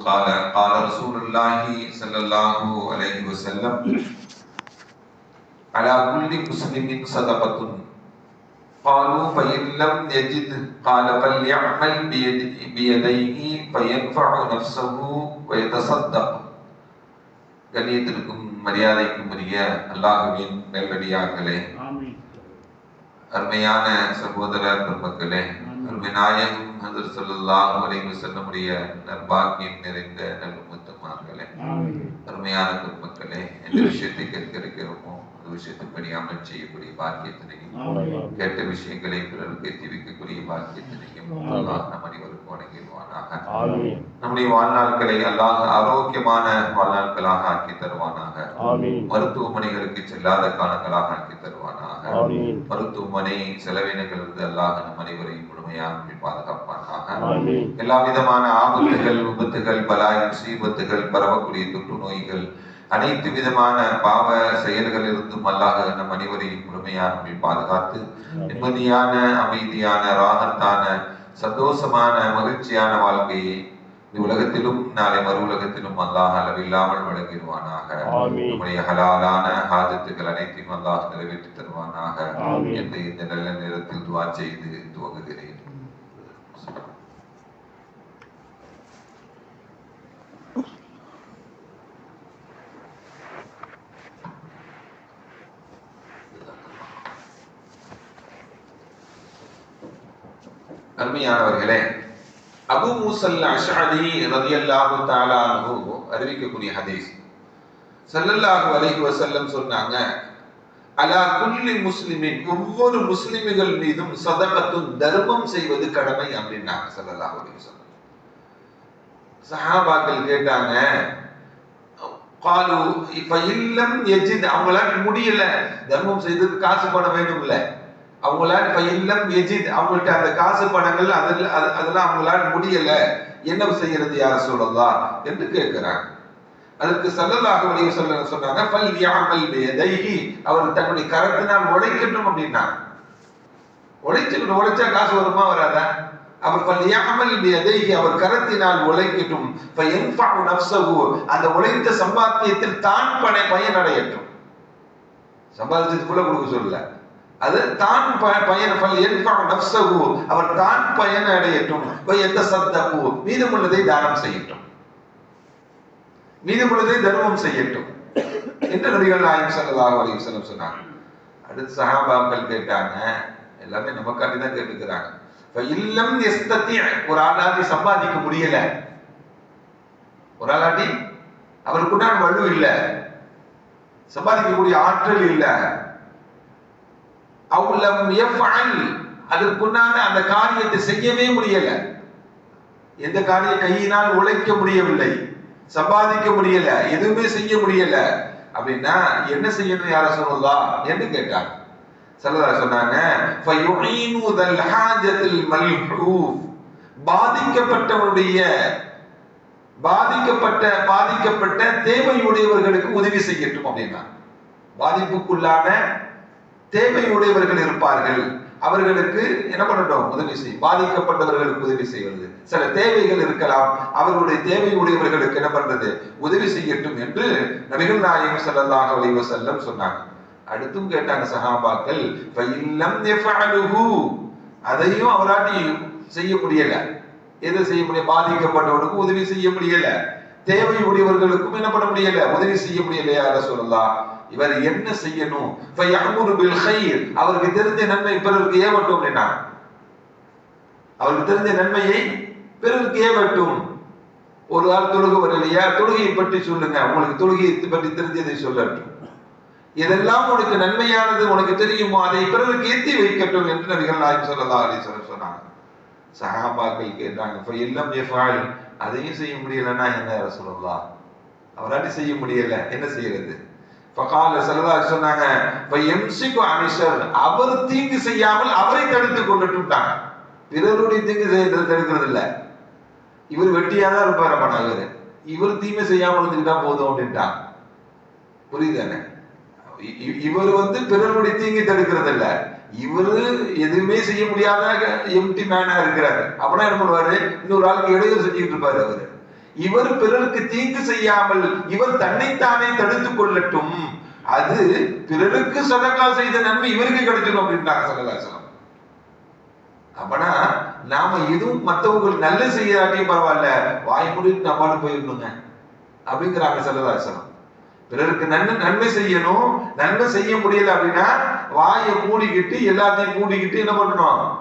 قال قال رسول الله صلى الله عليه وسلم على كل مسلم صدقة قالوا فإن لم يجد قال فليعمل بيد بيديه فينفع نفسه ويتصدق கண்ணியத்திற்கும் மரியாதைக்கும் உரிய அல்லாஹுவின் நெல்லடியார்களே ஆமீன் அருமையான சகோதர பெருமக்களே அருமை நாயகம் அலைஹி வஸல்லமுடைய நற்பாக்கியம் நிறைந்த நல்லுமத்துமார்களே ஆமீன் அருமையான பெருமக்களே எந்த விஷயத்தை கேட்க இருக்கிறோமோ அந்த விஷயத்துப்படி அமல் செய்யக்கூடிய பாக்கியத்தினையும் கேட்ட விஷயங்களை பிறருக்கு எத்தி வைக்கக்கூடிய பாக்கியத்தினையும் அல்லாஹ் நம் அனைவருக்கும் வழங்கிடுவானாக ஆமீன் நம்முடைய வாழ்நாட்களை அல்லாஹ் ஆரோக்கியமான வாழ்நாட்களாக ஆக்கி தருவானாக. மருத்துவமனைகளுக்கு செல்லாத காலங்களாக ஆக்கி தருவானாக. மருத்துவமனை செலவினங்களிலிருந்து அல்லாஹ் நம் அனைவரையும் முழுமையாக பாதுகாப்பானாக. எல்லா விதமான ஆபத்துகள் விபத்துகள் பலாய் முசீபத்துகள் பரவக்கூடிய தொற்று நோய்கள் அனைத்து விதமான பாவ செயல்களிலிருந்தும் அல்லாஹ் நம் அனைவரையும் முழுமையாக பாதுகாத்து நிம்மதியான அமைதியான ராகத்தான சந்தோஷமான மகிழ்ச்சியான வாழ்க்கையை உலகத்திலும் நாளை மறு உலகத்திலும் அல்லாஹ் அளவில்லாமல் வழங்கிடுவானாக. நம்முடைய ஹலாலான ஹாஜத்துகள் அனைத்தையும் அல்லாஹ் நிறைவேற்றி தருவானாக. என்று இந்த நல்ல நேரத்தில் துவா செய்து துவங்குகிறேன் அருமையானவர்களே அபு மூசல் அஷாதி ரதியல்லாஹு தஆலா அன்ஹு அறிவிக்கக்கூடிய ஹதீஸ். சல்லல்லாஹு அலைஹி வசல்லம் சொன்னாங்க அலா குல்லி முஸ்லிமின் ஒவ்வொரு முஸ்லிம்கள் மீதும் சதகத்தும் தர்மம் செய்வது கடமை அப்படின்னாங்க சல்லல்லாஹு அலைஹி வசல்லம் சஹாபாக்கள் கேட்டாங்க காலு இப்ப இல்லம் எஜித் அவங்களால முடியல தர்மம் செய்ததுக்கு காசு பணம் வேண்டும்ல. அவங்களால பயிலம் எஜித் அவங்கள்ட்ட அந்த காசு பணங்கள் அதில் அது- அதெல்லாம் அவங்களால முடியல. என்ன செய்யறது யார சொல்லலாம் என்று கேட்கிறாங்க. அதற்கு சல்லல்லாக அலைஹி சொல்ல சொன்னாங்க பல் வியாமல் பியதைஹி. அவர் தன்னுடைய கரத்தினால் உழைக்கட்டும் அப்படின்னாங்க உழைச்சுக்கணும் உழைச்சா காசு வருமா வராதா? அவர் ஃபல் யாமல் அவர் கரத்தினால் உழைக்கட்டும். அந்த உழைத்த சம்பாத்தியத்தில் தான் பண பயன் அடையட்டும் சம்பாதிச்சதுக்குள்ள கொடுக்க சொல்லல. அது தான் பயன் பல் யன்ஃபஉ நப்சகு அவர் தான் பயன் அடையட்டும். எந்த சத்தகு மீதமுள்ளதை தானம் செய்யட்டும். மீதமுள்ளதை தர்மம் செய்யட்டும். என்று நபிகள் நாயம் சல்லதாக அலைஹி வஸல்லம் சொன்னாங்க. அடுத்து சகாபாக்கள் கேட்டாங்க. எல்லாமே நமக்காண்டி தான் கேட்டுக்கிறாங்க. இப்ப இல்லம் எஸ்தத்தி ஒரு ஆளாட்டி சம்பாதிக்க முடியல. ஒரு ஆளாட்டி அவருக்குண்டான வலு இல்லை. சம்பாதிக்கக்கூடிய ஆற்றல் இல்ல. அவுலம் எஃப்அல் அதற்குண்டான அந்த காரியத்தை செய்யவே முடியல. எந்த காரியம் கையினால் உழைக்க முடியவில்லை. சம்பாதிக்க முடியல. எதுவுமே செய்ய முடியல. அப்படின்னா என்ன செய்யணும் யார சொல்லலாம் என்று கேட்டாங்க சல்லதா சொன்னாங்க பாதிக்கப்பட்டவருடைய பாதிக்கப்பட்டவனுடைய பாதிக்கப்பட்ட பாதிக்கப்பட்ட தேவையுடையவர்களுக்கு உதவி செய்யட்டும் அப்படின்னா பாதிப்புக்குள்ளான தேவையுடையவர்கள் இருப்பார்கள். அவர்களுக்கு என்ன பண்ணட்டும்? உதவி செய்யும் பாதிக்கப்பட்டவர்களுக்கு உதவி செய்வது. சில தேவைகள் இருக்கலாம். அவர்களுடைய தேவையுடையவர்களுக்கு என்ன பண்றது? உதவி செய்யட்டும் என்று நபிகள் நாயகம் செல்லதாக வலிவ செல்லம் சொன்னாங்க. அடுத்தும் கேட்டாங்க சஹாபாக்கள் அதையும் அவராட்டி செய்ய முடியல எது செய்ய முடியல பாதிக்கப்பட்டவனுக்கு உதவி செய்ய முடியல தேவையுடையவர்களுக்கும் என்ன பண்ண முடியல? உதவி செய்ய முடியலையா யார சொல்லலாம் இவர் என்ன செய்யணும்? பில் அவருக்கு தெரிஞ்ச நன்மை பிறருக்கு ஏவட்டும் அப்படின்னா அவருக்கு தெரிஞ்ச நன்மையை பிறருக்கு ஏவட்டும் ஒரு ஆள் தொழுகு வரலையா? தொழுகையை பற்றி சொல்லுங்க. உங்களுக்கு தொழுகையை பற்றி தெரிஞ்சதை சொல்லட்டும். இதெல்லாம் உனக்கு நன்மையானது உனக்கு தெரியுமோ? அதை பிறருக்கு ஏற்றி வைக்கட்டும் என்று நபிகள் நாயகம் சொல்லலாம் அலைஹி சொல்ல சொன்னாங்க. சகாபாக்கள் கேட்டாங்க இப்ப அதையும் செய்ய முடியலன்னா என்ன சொல்லலாம் அவராட்டி செய்ய முடியல. என்ன செய்யறது? இப்போ ஸல்லல்லாஹு அலைஹி சொன்னாங்க. இப்ப எம்சிக்கு அனிஷர் அவர் தீங்கு செய்யாமல் அவரை தடுத்து கொண்டுட்டாங்க பிறருடைய தீங்கு செய்யறது தடுக்கிறது இல்லை. இவர் வெட்டியா தான் இருப்பார் அப்ப இவர். இவர் தீமை செய்யாமல் இருந்துக்கிட்டா போதும் அப்படின்ட்டாங்க. புரியுதானே இ- இவர் வந்து பிறருடைய தீங்கை தடுக்கிறது இல்லை. இவரு எதுவுமே செய்ய முடியாத எம்டி மேனா இருக்கிறாரு. அப்படின்னா என்ன பண்ணுவாரு? இன்னொரு ஆளுக்கு இடையூறு செஞ்சுட்டு இருப்பாரு அவரு. இவர் பிறருக்கு தீங்கு செய்யாமல் இவர் தன்னைத்தானே தடுத்துக் கொள்ளட்டும். அது பிறருக்கு சதகா செய்த நன்மை இவருக்கு கிடைச்சிடும் அப்படின்றாங்க சல்லல்லாஹு அப்பனா நாம எதுவும் மற்றவங்களுக்கு நல்ல செய்யாட்டியும் பரவாயில்ல வாய் முடிட்டு நம்மளால போயிடணுங்க. அப்படிங்கிறாங்க சல்லல்லாஹு பிறருக்கு நன்மை நன்மை செய்யணும். நன்மை செய்ய முடியல அப்படின்னா வாயை மூடிக்கிட்டு எல்லாத்தையும் மூடிக்கிட்டு என்ன பண்ணணும்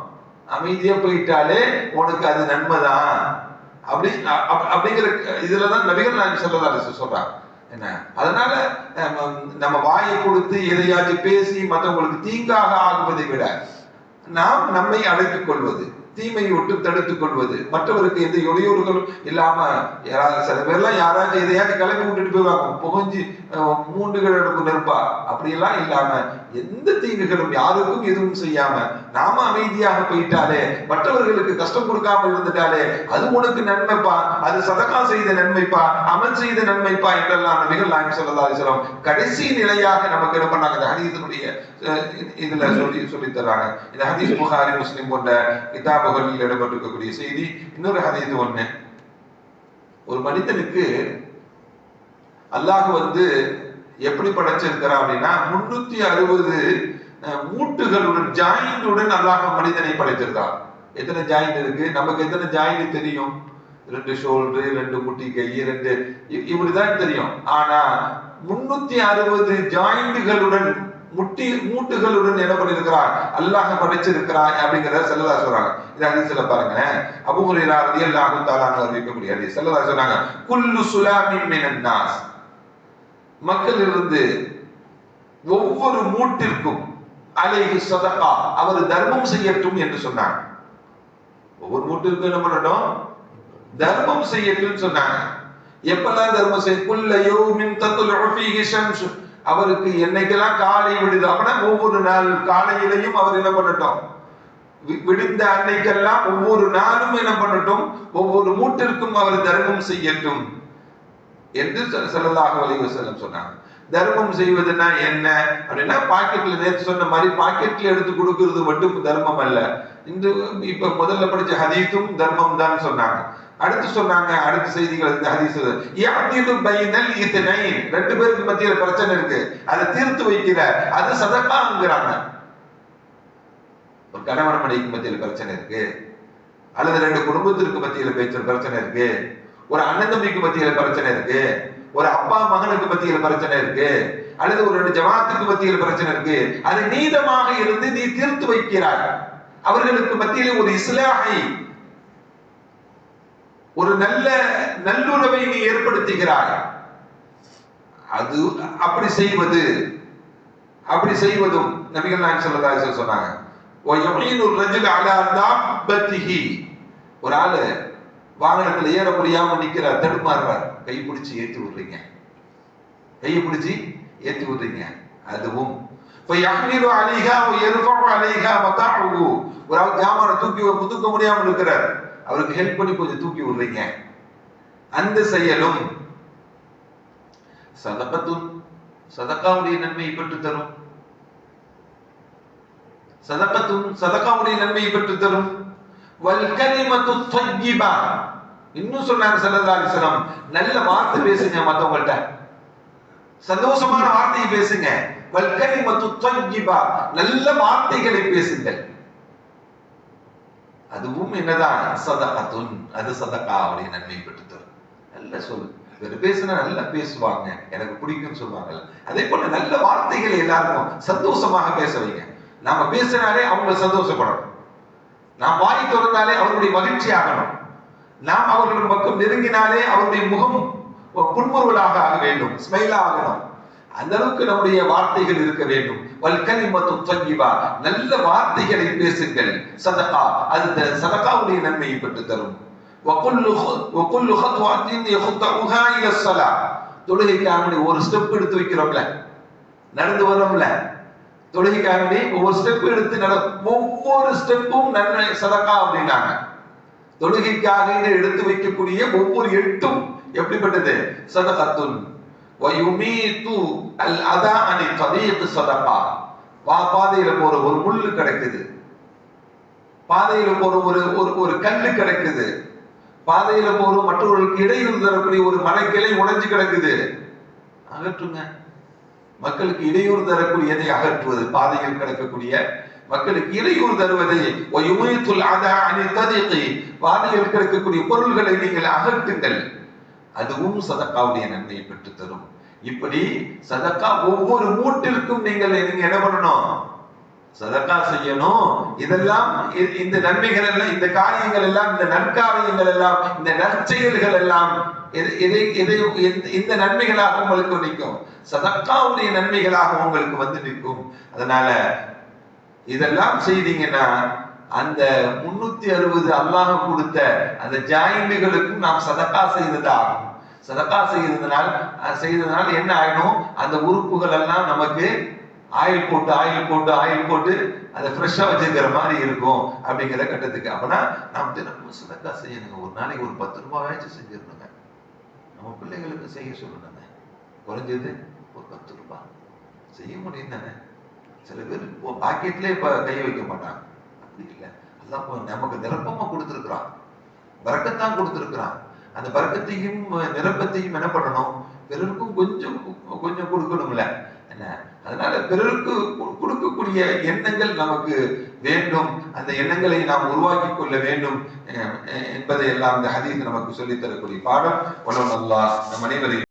அமைதியா போயிட்டாலே உனக்கு அது நன்மைதான். அப்படி அப்படிங்கிற இதுலதான் நபிகள் நான் ஸல்லல்லாஹு அலைஹி சொல்றாங்க. என்ன? அதனால நம்ம- நம்ம வாயை கொடுத்து எதையாச்சும் பேசி மற்றவங்களுக்கு தீங்காக ஆகுவதை விட நாம் நம்மை அழைத்துக் கொள்வது. தீமையை விட்டு தடுத்துக் கொள்வது. மற்றவருக்கு எந்த இடையூறுகளும் இல்லாம யாராவது சில பேர்லாம் யாராச்சும் எதையாவது கிளம்பி விட்டுட்டு போயிடுவாங்க புகஞ்சு அஹ், மூண்டுகள் எடுக்கும் நெருப்பா? அப்படியெல்லாம் இல்லாம எந்த தீங்குகளும் யாருக்கும் எதுவும் செய்யாம நாம அமைதியாக போயிட்டாலே மற்றவர்களுக்கு கஷ்டம் கொடுக்காம இருந்துட்டாலே அது உனக்கு நன்மைப்பா? அது சதகா செய்த நன்மைப்பா? அமல் செய்த நன்மைப்பா? என்றெல்லாம் நபிகள் நாயம் ஸல்லல்லாஹு அலைஹி கடைசி நிலையாக நமக்கு என்ன பண்ணாங்க? இந்த ஹதீசனுடைய இதுல சொல்லி சொல்லி தர்றாங்க இந்த ஹதீஸ் புகாரி முஸ்லிம் போன்ற கிதாபுகளில் இடம்பெற்றிருக்கக்கூடிய செய்தி இன்னொரு ஹதீது ஒண்ணு. ஒரு மனிதனுக்கு அல்லாஹ் வந்து எப்படி படைச்சிருக்கிறான் அப்படின்னா முன்னூத்தி அறுபது மூட்டுகளுடன் ஜாயிண்டுடன் அல்லாஹ் மனிதனை படைச்சிருக்கான் எத்தனை ஜாயிண்ட் இருக்கு? நமக்கு எத்தனை ஜாயிண்ட் தெரியும்? ரெண்டு ஷோல்டர் ரெண்டு முட்டி கை ரெண்டு இப்படிதான் தெரியும். ஆனா முன்னூத்தி அறுபது ஜாயிண்டுகளுடன் முட்டி மூட்டுகளுடன் என்ன பண்ணிருக்கிறார் அல்லாஹ் படைச்சிருக்கிறான் அப்படிங்கிறத செல்லதா சொல்றாங்க இது ஹதீஸ்ல பாருங்க. அபூ ஹுரைரா ரலியல்லாஹு தஆலா அன்ஹு அறிவிக்கக்கூடிய ஹதீஸ். செல்லதா சொன்னாங்க குல்லு சுலாமின் மினன் நாஸ். இருந்து ஒவ்வொரு மூட்டிற்கும் அலைகு சதகா அவர் தர்மம் செய்யட்டும் என்று சொன்னாங்க. ஒவ்வொரு மூட்டிற்கும் என்ன பண்ணட்டும்? தர்மம் செய்யட்டும் சொன்னாங்க. எப்பெல்லாம் தர்மம் செய்ய குல்ல மின் தத்துல் ஃபீஹி ஷம்சு அவருக்கு என்னைக்கெல்லாம் காலை விடுது அப்படின்னா ஒவ்வொரு நாள் காலையிலையும் அவர் என்ன பண்ணட்டும்? வி- விடுந்த அன்னைக்கெல்லாம் ஒவ்வொரு நாளும் என்ன பண்ணட்டும்? ஒவ்வொரு மூட்டிற்கும் அவர் தர்மம் செய்யட்டும் என்று செல்லதாக வலிவு செல்லம் சொன்னாங்க. தர்மம் செய்வதுன்னா என்ன? அப்படின்னா பாக்கெட்ல நேத்து சொன்ன மாதிரி பாக்கெட்ல எடுத்து கொடுக்கறது மட்டும் தர்மம் அல்ல. இந்த இப்ப முதல்ல படிச்ச ஹதீத்தும் தர்மம் தான் சொன்னாங்க. அடுத்து சொன்னாங்க அடுத்த செய்திகள் இந்த ஹதீஸ் யாத்திரு பைனல் இத்னைன். ரெண்டு பேருக்கு மத்தியில் பிரச்சனை இருக்கு. அதை தீர்த்து வைக்கிற அது சதக்காங்கிறாங்க. ஒரு கணவன் மனைவிக்கு மத்தியில் பிரச்சனை இருக்கு. அல்லது ரெண்டு குடும்பத்திற்கு மத்தியில் பேச்சு பிரச்சனை இருக்கு. ஒரு அண்ணன் தம்பிக்கு மத்தியில் பிரச்சனை இருக்கு. ஒரு அப்பா மகனுக்கு மத்தியில் பிரச்சனை இருக்கு. அல்லது ஒரு ரெண்டு ஜமாத்துக்கு மத்தியில் பிரச்சனை இருக்கு. அது நீதமாக இருந்து நீ தீர்த்து வைக்கிறாய். அவர்களுக்கு மத்தியில் ஒரு இஸ்லாஹை ஒரு நல்ல நல்லுறவை நீ ஏற்படுத்துகிறாய். அது அப்படி செய்வது அப்படி செய்வதும் நபிகள் நாயகம் சல்லல்லாஹு சொன்னாங்க. ஒரு ஆளு வாகனத்துல ஏற முடியாம நிக்கிறார் தடுமாறுவார் கை பிடிச்சி ஏத்தி விடுறீங்க. கையை பிடிச்சி ஏத்தி விடுறீங்க. அதுவும். ஒரு ஆள் ஜாமான தூக்கி தூக்க முடியாமல் இருக்கிறார் அவருக்கு ஹெல்ப் பண்ணி கொஞ்சம் தூக்கி விடுறீங்க. அந்த செயலும் சதகத்துன் சதக்காவுடைய நன்மையை பெற்று தரும் சதக்கத்தும் சதக்காவுடைய நன்மையை பெற்று தரும் வல் கலிமத்து இன்னும் சொன்னாங்க ஸல்லல்லாஹு அலைஹி நல்ல வார்த்தை பேசுங்க மத்தவங்கள்ட்ட. சந்தோஷமான வார்த்தையை பேசுங்க. வல் கலிமத்து நல்ல வார்த்தைகளை பேசுங்கள். அதுவும் என்னதான்? சதகத்துன் அது சதகாவுடைய நன்மை பெற்று தரும் நல்ல சொல்லு. இவர் பேசினா நல்லா பேசுவாங்க. எனக்கு பிடிக்கும்னு சொல்லுவாங்கல்ல அதே போல நல்ல வார்த்தைகள் எல்லாருக்கும் சந்தோஷமாக பேச வைங்க. நாம பேசினாலே அவங்க சந்தோஷப்படணும். நாம் வாய் திறந்தாலே அவருடைய மகிழ்ச்சி ஆகணும். நாம் அவர்களின் பக்கம் நெருங்கினாலே அவருடைய முகம் புன்முறுவலாக ஆக வேண்டும். ஸ்மைலா ஆகணும் அந்த அளவுக்கு நம்முடைய வார்த்தைகள் இருக்க வேண்டும். வல்கலி மற்றும் தொங்கிவா நல்ல வார்த்தைகளை பேசுங்கள். சதகா. அது சதகாவுடைய நன்மையை பெற்று தரும் தொழுகைக்காக ஒரு ஸ்டெப் எடுத்து வைக்கிறோம்ல. நடந்து வரோம்ல தொழுகைக்காக ஒவ்வொரு ஸ்டெப் எடுத்து நட ஒவ்வொரு ஸ்டெப்பும் நன்மை சதக்கா அப்படின்னாங்க. தொழுகைக்காக எடுத்து வைக்கக்கூடிய ஒவ்வொரு எட்டும் எப்படிப்பட்டது? சதகத்துன். அல் வா பாதையில போற ஒரு முள்ளு கிடைக்குது. பாதையில போற ஒரு ஒரு ஒரு கல்லு கிடைக்குது. பாதையில போற மற்றவர்களுக்கு இடையூறு தரக்கூடிய ஒரு மலைக்கிளை உடைஞ்சு கிடக்குது. அகற்றுங்க. மக்களுக்கு இடையூறு தரக்கூடியதை அகற்றுவது பாதையில் கிடக்கக்கூடிய மக்களுக்கு இடையூறு தருவதை பாதையில் கிடைக்கக்கூடிய பொருள்களை நீங்கள் அகற்றுங்கள். அதுவும் சதக்காவுடைய நன்மையை பெற்று தரும் இப்படி சதக்கா ஒவ்வொரு மூட்டிற்கும் நீங்கள் நீங்க என்ன பண்ணணும்? சதக்கா செய்யணும். இதெல்லாம் இந்த நன்மைகள் எல்லாம் இந்த காரியங்கள் எல்லாம் இந்த நற்காரியங்கள் எல்லாம் இந்த நற்செயல்கள் எல்லாம் எதை எதை இந்த நன்மைகளாக உங்களுக்கு நிற்கும். சதக்காவுடைய நன்மைகளாக உங்களுக்கு வந்து நிற்கும். அதனால இதெல்லாம் செய்தீங்கன்னா அந்த முன்னூத்தி அறுபது அல்லாஹ் கொடுத்த அந்த ஜாயிண்டுகளுக்கும் நாம் சதக்கா செய்ததாகும் சதக்கா செய்ததுனால் செய்ததுனால் என்ன ஆயிடும்? அந்த உறுப்புகள் எல்லாம் நமக்கு ஆயில் போட்டு ஆயில் போட்டு ஆயில் போட்டு அதை ஃப்ரெஷ்ஷாக வச்சுக்கிற மாதிரி இருக்கும் அப்படிங்கிற கட்டத்துக்கு. அப்படின்னா நாம் தினமும் சதக்கா செய்யணுங்க. ஒரு நாளைக்கு ஒரு பத்து ரூபாயாச்சும் செஞ்சிடணுங்க. நம்ம பிள்ளைகளுக்கு செய்ய சொல்லணுங்க. குறைஞ்சது ஒரு பத்து ரூபாய் செய்ய முடியும் தானே சில பேர் இப்போ கை வைக்க மாட்டாங்க. இல்லை. அல்லாஹ் நமக்கு நிரப்பமா கொடுத்துருக்கிறான். பறக்கத்தான் கொடுத்துருக்கிறான். அந்த பறக்கத்தையும் நிரப்பத்தையும் என்ன பண்ணணும்? பிறருக்கும் கொஞ்சம் கொஞ்சம் கொடுக்கணும்ல. என்ன? அதனால பிறருக்கு கொடுக்கக்கூடிய எண்ணங்கள் நமக்கு வேண்டும். அந்த எண்ணங்களை நாம் உருவாக்கி கொள்ள வேண்டும் அஹ், என்பதை எல்லாம் இந்த ஹதீஸ் நமக்கு சொல்லித் தரக்கூடிய பாடம். உலகம் நல்லா நம் அனைவரையும்